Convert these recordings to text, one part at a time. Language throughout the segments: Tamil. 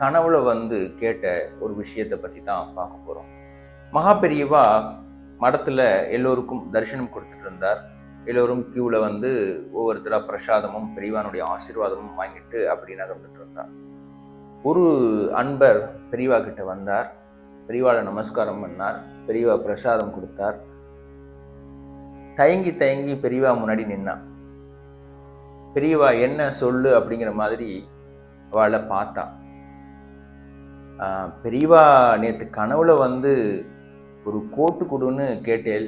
கனவுல வந்து கேட்ட ஒரு விஷயத்தை பற்றி தான் பார்க்க போகிறோம் மகாபெரியவா மடத்தில் எல்லோருக்கும் தரிசனம் கொடுத்துட்டு இருந்தார். எல்லோரும் கியூவில் வந்து ஒவ்வொருத்தராக பிரசாதமும் பெரியவானுடைய ஆசீர்வாதமும் வாங்கிட்டு அப்படி நகர்ந்துட்டு இருந்தார். ஒரு அன்பர் பெரியவா கிட்ட வந்தார். பெரியவாளை நமஸ்காரம் பண்ணார். பெரியவா பிரசாதம் கொடுத்தார். தயங்கி தயங்கி பெரியவா முன்னாடி நின்னான் பெரியவா என்ன சொல்லு அப்படிங்கிற மாதிரி அவளை பார்த்தா. பெரியவா நேற்று கனவுல வந்து ஒரு கோட்டு கொடுன்னு கேட்டேன்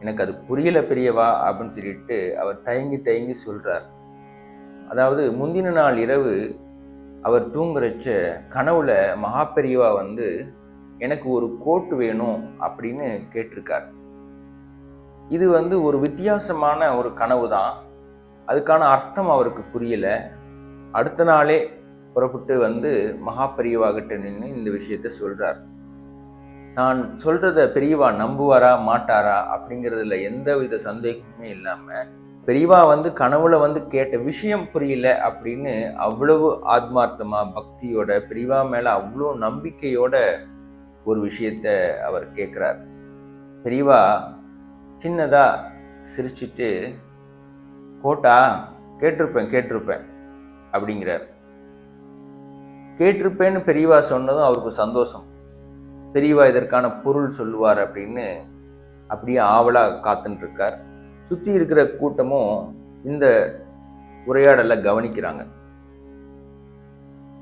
எனக்கு அது புரியல பெரியவா அப்படின்னு சொல்லிட்டு அவர் தயங்கி தயங்கி சொல்றார். அதாவது முந்தின நாள் இரவு அவர் தூங்குறச்ச கனவுல மகா பெரியவா வந்து எனக்கு ஒரு கோட்டு வேணும் அப்படின்னு கேட்டிருக்கார். இது வந்து ஒரு வித்தியாசமான ஒரு கனவு தான் அதுக்கான அர்த்தம் அவருக்கு புரியல. அடுத்த நாளே புறப்பட்டு வந்து மகாபெரியவாகிட்ட நின்று இந்த விஷயத்த சொல்கிறார் நான் சொல்கிறத பெரியவா நம்புவாரா மாட்டாரா அப்படிங்கிறதுல எந்த வித சந்தேகமே இல்லாமல் பெரியவா வந்து கனவுல வந்து கேட்ட விஷயம் புரியல அப்படின்னு அவ்வளவு ஆத்மார்த்தமா பக்தியோட பெரியவா மேல அவ்வளோ நம்பிக்கையோட ஒரு விஷயத்த அவர் கேட்குறார் பெரியவா சின்னதா சிரிச்சிட்டு கோட்டா கேட்டிருப்பேன் கேட்டிருப்பேன் அப்படிங்கிறார். கேட்டிருப்பேன்னு பெரியவா சொன்னதும் அவருக்கு சந்தோஷம். பெரியவா இதற்கான பொருள் சொல்லுவார் அப்படின்னு அப்படியே ஆவலாக காத்துட்டு இருக்கார் இருக்கிற கூட்டமும் இந்த உரையாடலை கவனிக்கிறாங்க.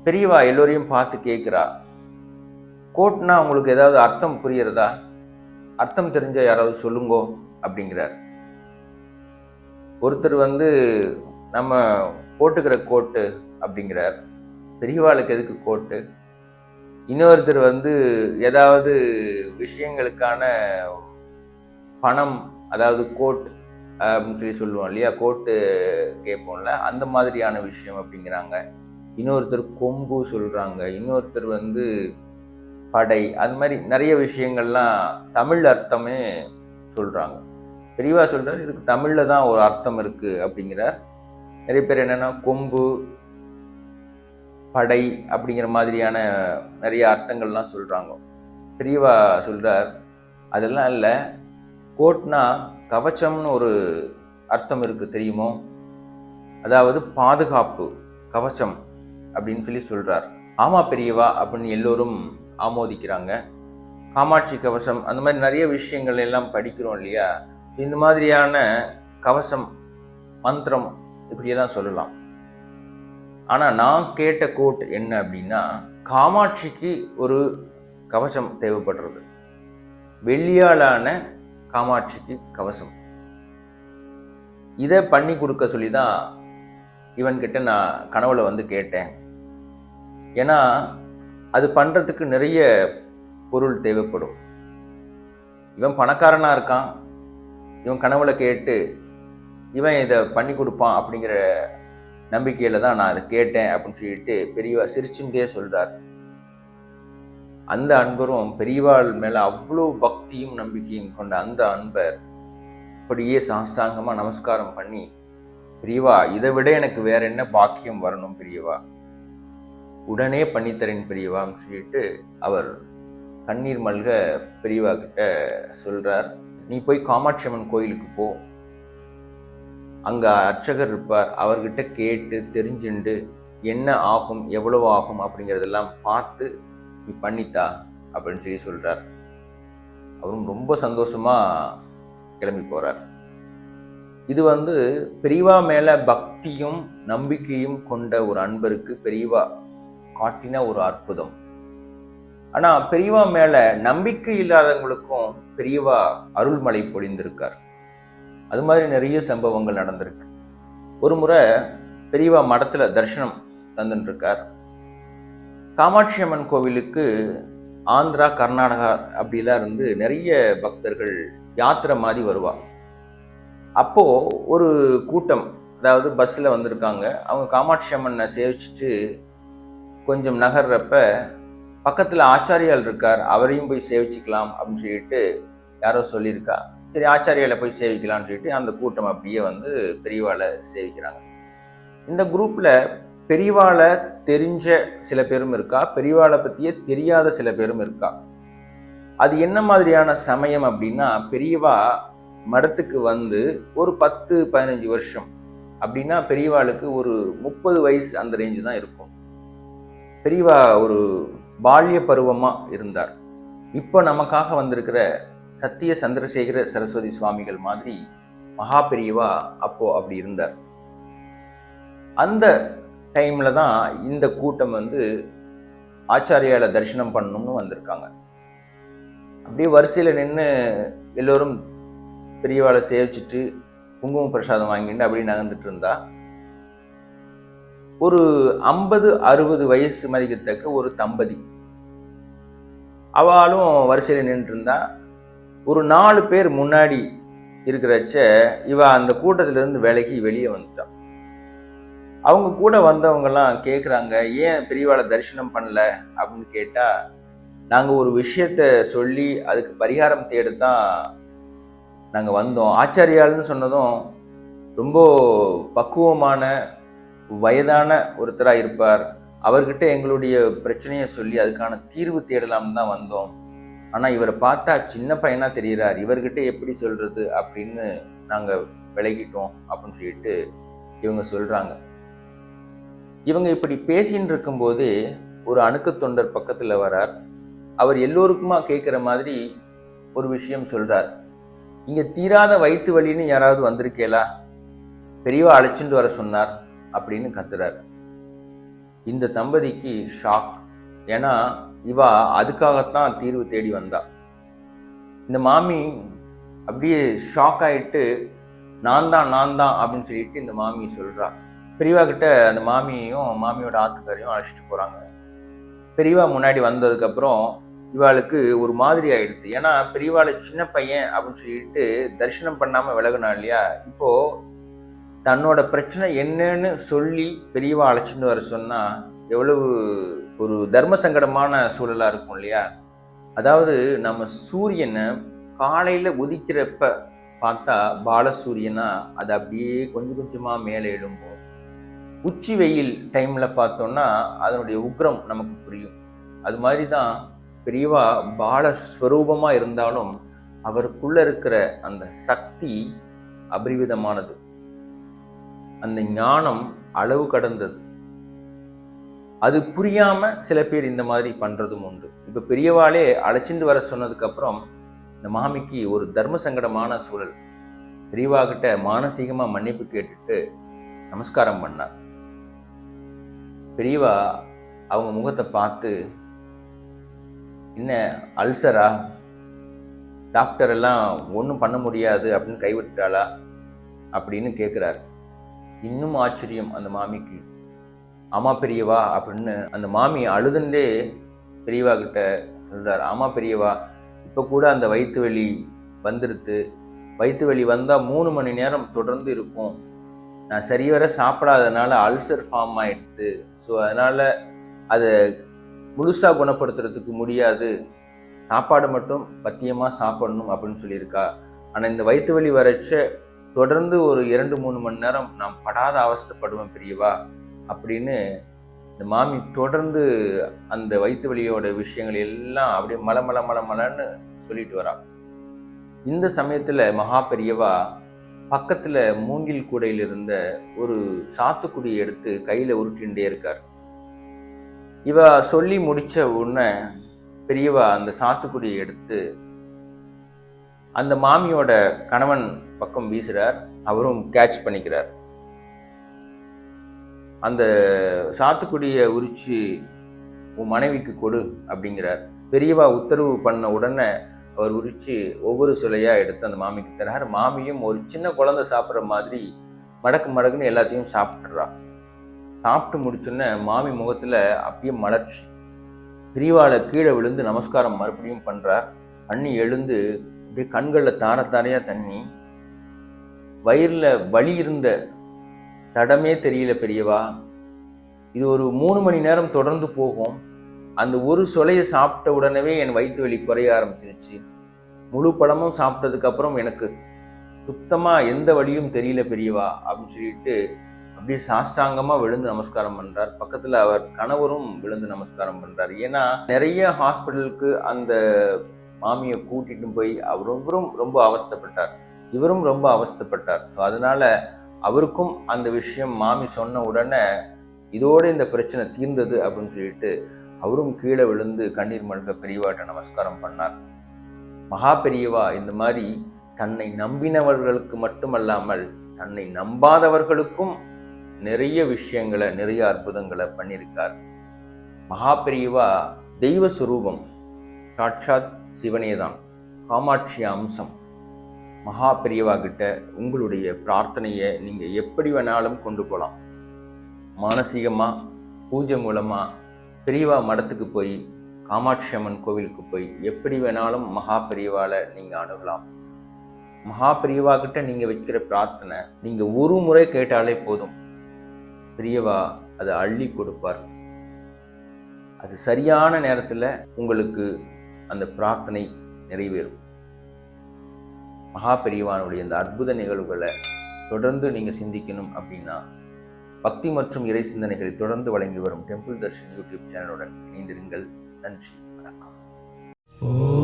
பெரியவா எல்லோரையும் பார்த்து கேட்குறா கோட்னா உங்களுக்கு ஏதாவது அர்த்தம் புரியறதா அர்த்தம் தெரிஞ்ச யாராவது சொல்லுங்கோ அப்படிங்கிறார். ஒருத்தர் வந்து நம்ம போட்டுக்கிற கோட்டு அப்படிங்கிறார். பெரியவாளுக்கு எதுக்கு கோட்டு? இன்னொருத்தர் வந்து ஏதாவது விஷயங்களுக்கான பணம் அதாவது கோட் அப்படின்னு சொல்லி சொல்லுவோம் இல்லையா? கோட்டு கேட்போம்ல அந்த மாதிரியான விஷயம் அப்படிங்கிறாங்க. இன்னொருத்தர் கொம்பு சொல்கிறாங்க இன்னொருத்தர் வந்து படை அது மாதிரி நிறைய விஷயங்கள்லாம் தமிழ் அர்த்தமே சொல்கிறாங்க பெரியவா சொல்கிறார் இதுக்கு தமிழில் தான் ஒரு அர்த்தம் இருக்குது அப்படிங்கிறார். நிறைய பேர் என்னென்னா கொம்பு படை அப்படிங்கிற மாதிரியான நிறைய அர்த்தங்கள்லாம் சொல்கிறாங்க பெரியவா சொல்கிறார் அதெல்லாம் இல்லை. கோட்னா கவச்சம்னு ஒரு அர்த்தம் இருக்குது தெரியுமோ? அதாவது பாதுகாப்பு கவச்சம் அப்படின்னு சொல்லி சொல்கிறார் ஆமா பெரியவா அப்படின்னு எல்லோரும் ஆமோதிக்கிறாங்க. காமாட்சி கவசம் அந்த மாதிரி நிறைய விஷயங்கள் எல்லாம் படிக்கிறோம் இல்லையா? இந்த மாதிரியான கவசம் மந்திரம் இப்படியெல்லாம் சொல்லலாம். ஆனால் நான் கேட்ட கோட் என்ன அப்படின்னா காமாட்சிக்கு ஒரு கவசம் தேவைப்படுறது. வெள்ளியாலான காமாட்சிக்கு கவசம். இதை பண்ணி கொடுக்க சொல்லி தான் இவன்கிட்ட நான் கனவுல வந்து கேட்டேன். ஏன்னா அது பண்ணுறதுக்கு நிறைய பொருள் தேவைப்படும். இவன் பணக்காரனாக இருக்கான். இவன் கனவுல கேட்டு இவன் இதை பண்ணி கொடுப்பான் அப்படிங்கிற நம்பிக்கையில தான் நான் அதை கேட்டேன் அப்படின்னு சொல்லிட்டு பெரியவா சிரிச்சுட்டே சொல்கிறார் அந்த அன்பரும் பெரியவாள் மேலே அவ்வளோ பக்தியும் நம்பிக்கையும் கொண்ட அந்த அன்பர் அப்படியே சாஷ்டாங்கமாக நமஸ்காரம் பண்ணி பெரியவா இதை விட எனக்கு வேற என்ன பாக்கியம் வரணும் பெரியவா? உடனே பண்ணித்தரேன் பெரியவான்னு சொல்லிட்டு அவர் கண்ணீர் மல்க பெரியவா கிட்ட சொல்றார். நீ போய் காமாட்சி அம்மன் கோயிலுக்கு போ. அங்கே அர்ச்சகர் இருப்பார். அவர்கிட்ட கேட்டு தெரிஞ்சுண்டு என்ன ஆகும் எவ்வளவு ஆகும் அப்படிங்கிறதெல்லாம் பார்த்து நீ பண்ணித்தா அப்படின்னு சொல்லி சொல்கிறார் அவரும் ரொம்ப சந்தோஷமாக கிளம்பி போகிறார் இது வந்து பெரியவா மேலே பக்தியும் நம்பிக்கையும் கொண்ட ஒரு அன்பருக்கு பெரியவா காட்டின ஒரு அற்புதம். ஆனால் பெரியவா மேலே நம்பிக்கை இல்லாதவங்களுக்கும் பெரியவா அருள்மலை பொழிந்திருக்கார். அது மாதிரி நிறைய சம்பவங்கள் நடந்திருக்கு. ஒரு முறை பெரியவா மடத்தில் தரிசனம் தந்துட்டுருக்கார் காமாட்சி அம்மன் கோவிலுக்கு ஆந்திரா கர்நாடகா அப்படிலாம் இருந்து நிறைய பக்தர்கள் யாத்திரை மாதிரி வருவாள் அப்போ ஒரு கூட்டம் அதாவது பஸ்ஸில் வந்திருக்காங்க. அவங்க காமாட்சி அம்மனை சேவிச்சுட்டு கொஞ்சம் நகர்றப்ப பக்கத்தில் ஆச்சாரியால் இருக்கார். அவரையும் போய் சேவிச்சுக்கலாம் அப்படின்னு சொல்லிட்டு யாரோ சொல்லியிருக்கா. சரி ஆச்சாரியால போய் சேவிக்கலாம்னு சொல்லிட்டு அந்த கூட்டம் அப்படியே வந்து பெரியவாளை சேவிக்கிறாங்க. இந்த குரூப்ல பெரியவாளை தெரிஞ்ச சில பேரும் இருக்கா? பெரியவாளை பத்தியே தெரியாத சில பேரும் இருக்கா? அது என்ன மாதிரியான சமயம் அப்படின்னா பெரியவா மடத்துக்கு வந்து ஒரு பத்து பதினஞ்சு வருஷம் அப்படின்னா பெரியவாளுக்கு ஒரு முப்பது வயசு அந்த ரேஞ்சு தான் இருக்கும். பெரியவா ஒரு பால்ய பருவமாக இருந்தார். இப்போ நமக்காக வந்திருக்கிற சத்திய சந்திரசேகர சரஸ்வதி சுவாமிகள் மாதிரி மகா பெரியவா அப்போ அப்படி இருந்தார். அந்த டைம்ல தான் இந்த கூட்டம் வந்து ஆச்சாரியால தரிசனம் பண்ணணும்னு வந்திருக்காங்க. அப்படியே வரிசையில நின்று எல்லோரும் பெரியவாளை சேவிச்சுட்டு குங்கும பிரசாதம் வாங்கிட்டு அப்படியே நகர்ந்துட்டு இருந்தா. ஒரு ஐம்பது அறுபது வயசு மதிக்கத்தக்க ஒரு தம்பதி. அவளும் வரிசையில் நின்று இருந்தா. ஒரு நாலு பேர் முன்னாடி இருக்கிறச்ச இவ அந்த கூட்டத்திலிருந்து விலகி வெளியே வந்துட்டான் அவங்க கூட வந்தவங்கெல்லாம் கேட்குறாங்க ஏன் பெரியவாளை தரிசனம் பண்ணல? அப்படின்னு கேட்டா நாங்கள் ஒரு விஷயத்த சொல்லி அதுக்கு பரிகாரம் தேடி தான் நாங்கள் வந்தோம். ஆச்சாரியால்னு சொன்னதும் ரொம்ப பக்குவமான வயதான ஒருத்தராக இருப்பார். அவர்கிட்ட எங்களுடைய பிரச்சனையை சொல்லி அதுக்கான தீர்வு தேடலாம்னு தான் வந்தோம். ஆனா இவரை பார்த்தா சின்ன பையனா தெரிகிறார் இவர்கிட்ட எப்படி சொல்றது அப்படின்னு நாங்க விலகிட்டோம் அப்படின்னு சொல்லிட்டு இவங்க சொல்றாங்க. இவங்க இப்படி பேசின்னு இருக்கும்போது ஒரு அணுக்கு தொண்டர் பக்கத்துல வரார். அவர் எல்லோருக்குமா கேட்குற மாதிரி ஒரு விஷயம் சொல்றார். இங்க தீராத வயிற்று வலின்னு யாராவது வந்திருக்கேலா பெரியவா அழைச்சிட்டு வர சொன்னார் அப்படின்னு கத்துறாரு. இந்த தம்பதிக்கு ஷாக் ஏன்னா இவா அதுக்காகத்தான் தீர்வு தேடி வந்தா. இந்த மாமி அப்படியே ஷாக் ஆயிட்டு நான் தான் நான் தான் அப்படின்னு சொல்லிட்டு இந்த மாமி சொல்றா. பெரியவா கிட்ட அந்த மாமியையும் மாமியோட ஆத்துக்காரையும் அழைச்சிட்டு போறாங்க. பெரியவா முன்னாடி வந்ததுக்கு அப்புறம் இவாளுக்கு ஒரு மாதிரி ஆயிடுது. ஏன்னா பெரியவாளை சின்ன பையன் அப்படின்னு சொல்லிட்டு தரிசனம் பண்ணாம விலகினான் இல்லையா? இப்போ தன்னோட பிரச்சனை என்னன்னு சொல்லி பெரியவா அழைச்சிட்டு வர சொன்னா எவ்வளவு ஒரு தர்ம சங்கடமான சூழலாக இருக்கும் இல்லையா? அதாவது நம்ம சூரியனை காலையில் உதிக்கிறப்ப பார்த்தா பாலசூரியனா அது அப்படியே கொஞ்சம் கொஞ்சமாக மேலே எழும்பும். உச்சி வெயில் டைமில் பார்த்தோம்னா அதனுடைய உக்ரம் நமக்கு புரியும். அது மாதிரி தான் பெரியவா பாலஸ்வரூபமாக இருந்தாலும் அவருக்குள்ளே இருக்கிற அந்த சக்தி அபரிவிதமானது. அந்த ஞானம் அளவு கடந்தது. அது புரியாம சில பேர் இந்த மாதிரி பண்ணுறதும் உண்டு. இப்போ பெரியவாளே அழைச்சிட்டு வர சொன்னதுக்கு அப்புறம் இந்த மாமிக்கு ஒரு தர்ம சங்கடமான சூழல். பெரியவா கிட்ட மானசீகமா மன்னிப்பு கேட்டுட்டு நமஸ்காரம் பண்ணார். பெரியவா அவங்க முகத்தை பார்த்து என்ன அல்சரா? டாக்டர் எல்லாம் ஒன்றும் பண்ண முடியாது அப்படின்னு கைவிட்டாளா? அப்படின்னு கேட்குறாரு இன்னும் ஆச்சரியம் அந்த மாமிக்கு. ஆமா பெரியவா அப்படின்னு அந்த மாமி அழுதுண்டே பெரியவா கிட்ட சொல்கிறார் ஆமா பெரியவா இப்போ கூட அந்த வயிற்று வலி வந்துருது. வயிற்று வலி வந்தால் மூணு மணி நேரம் தொடர்ந்து இருக்கும். நான் சரிவர சாப்பிடாதனால அல்சர் ஃபார்ம் ஆயிடுது. ஸோ அதனால் அதை முழுசாக குணப்படுத்துறதுக்கு முடியாது. சாப்பாடு மட்டும் பத்தியமாக சாப்பிடணும் அப்படின்னு சொல்லியிருக்கா. ஆனால் இந்த வயிற்று வலி வரைச்ச தொடர்ந்து ஒரு இரண்டு மூணு மணி நேரம் நான் படாத அவஸ்தைப்படுவேன் பெரியவா. அப்படின்னு இந்த மாமி தொடர்ந்து அந்த வயிற்று வலியோட விஷயங்கள் எல்லாம் அப்படியே மல மல மல மலன்னு சொல்லிட்டு வரா. இந்த சமயத்தில் மகா பெரியவா பக்கத்தில் மூங்கில் கூடையில் இருந்த ஒரு சாத்துக்குடியை எடுத்து கையில் உருட்டின்றே இருக்கார். இவ சொல்லி முடிச்ச உடனே பெரியவா அந்த சாத்துக்குடியை எடுத்து அந்த மாமியோட கணவன் பக்கம் வீசுகிறார் அவரும் கேட்ச் பண்ணிக்கிறார். அந்த சாத்துக்குடியை உரிச்சு உன் மனைவிக்கு கொடு அப்படிங்கிறார். பெரியவா உத்தரவு பண்ண உடனே அவர் உரிச்சு ஒவ்வொரு சிலையாக எடுத்து அந்த மாமிக்கு தரார். மாமியும் ஒரு சின்ன குழந்தை சாப்பிட்ற மாதிரி மடக்கு மடக்குன்னு எல்லாத்தையும் சாப்பிட்றா. சாப்பிட்டு முடிச்சோன்னே மாமி முகத்தில் அப்படியே மலர்ச்சி. பிரிவாளை கீழே விழுந்து நமஸ்காரம் மறுபடியும் பண்ணுறார் அண்ணி எழுந்து அப்படியே கண்களில் தார தாரையாக தண்ணி. வயிறில் வலி இருந்த தடமே தெரியல பெரியவா. இது ஒரு மூணு மணி நேரம் தொடர்ந்து போகும். அந்த ஒரு சொலையை சாப்பிட்ட உடனே என் வயிற்று வலி குறைய ஆரம்பிச்சிருச்சு. முழு பழமும் சாப்பிட்டதுக்கப்புறம் எனக்கு சுத்தமாக எந்த வழியும் தெரியல பெரியவா அப்படின்னு சொல்லிட்டு அப்படியே சாஷ்டாங்கமாக விழுந்து நமஸ்காரம் பண்ணுறார் பக்கத்தில் அவர் கணவரும் விழுந்து நமஸ்காரம் பண்ணுறார் ஏன்னா நிறைய ஹாஸ்பிட்டலுக்கு அந்த மாமியை கூட்டிகிட்டு போய் அவரும் ரொம்ப அவஸ்தைப்பட்டார். இவரும் ரொம்ப அவஸ்தைப்பட்டார். ஸோ அதனால் அவருக்கும் அந்த விஷயம் மாமி சொன்ன உடனே இதோட இந்த பிரச்சனை தீர்ந்தது அப்படின்னு சொல்லிட்டு அவரும் கீழே விழுந்து கண்ணீர் மல்க பெரியவாட்ட நமஸ்காரம் பண்ணார். மகா பெரியவா இந்த மாதிரி தன்னை நம்பினவர்களுக்கு மட்டுமல்லாமல் தன்னை நம்பாதவர்களுக்கும் நிறைய விஷயங்களை நிறைய அற்புதங்களை பண்ணியிருக்கார். மகா பெரியவா தெய்வ சுரூபம் சாட்சாத் சிவனே தான் காமாட்சி அம்சம் மகா பெரியவா கிட்ட உங்களுடைய பிரார்த்தனையை நீங்கள் எப்படி வேணாலும் கொண்டு போகலாம் மானசீகமாக பூஜை மூலமாக பெரியவா மடத்துக்கு போய் காமாட்சி அம்மன் கோவிலுக்கு போய் எப்படி வேணாலும் மகா பெரியவால நீங்கள் அணுகலாம். மகா பெரியவா கிட்ட நீங்கள் வைக்கிற பிரார்த்தனை நீங்கள் ஒரு முறை கேட்டாலே போதும். பெரியவா அதை அள்ளி கொடுப்பார். அது சரியான நேரத்தில் உங்களுக்கு அந்த பிரார்த்தனை நிறைவேறும். மகா பெரியவானுடைய இந்த அற்புத நிகழ்வுகளை தொடர்ந்து நீங்க சிந்திக்கணும் அப்படின்னா பக்தி மற்றும் இறை சிந்தனைகளை தொடர்ந்து வழங்கி வரும் டெம்பிள் தர்ஷன் யூடியூப் சேனலுடன் இணைந்திருங்கள். நன்றி வணக்கம்.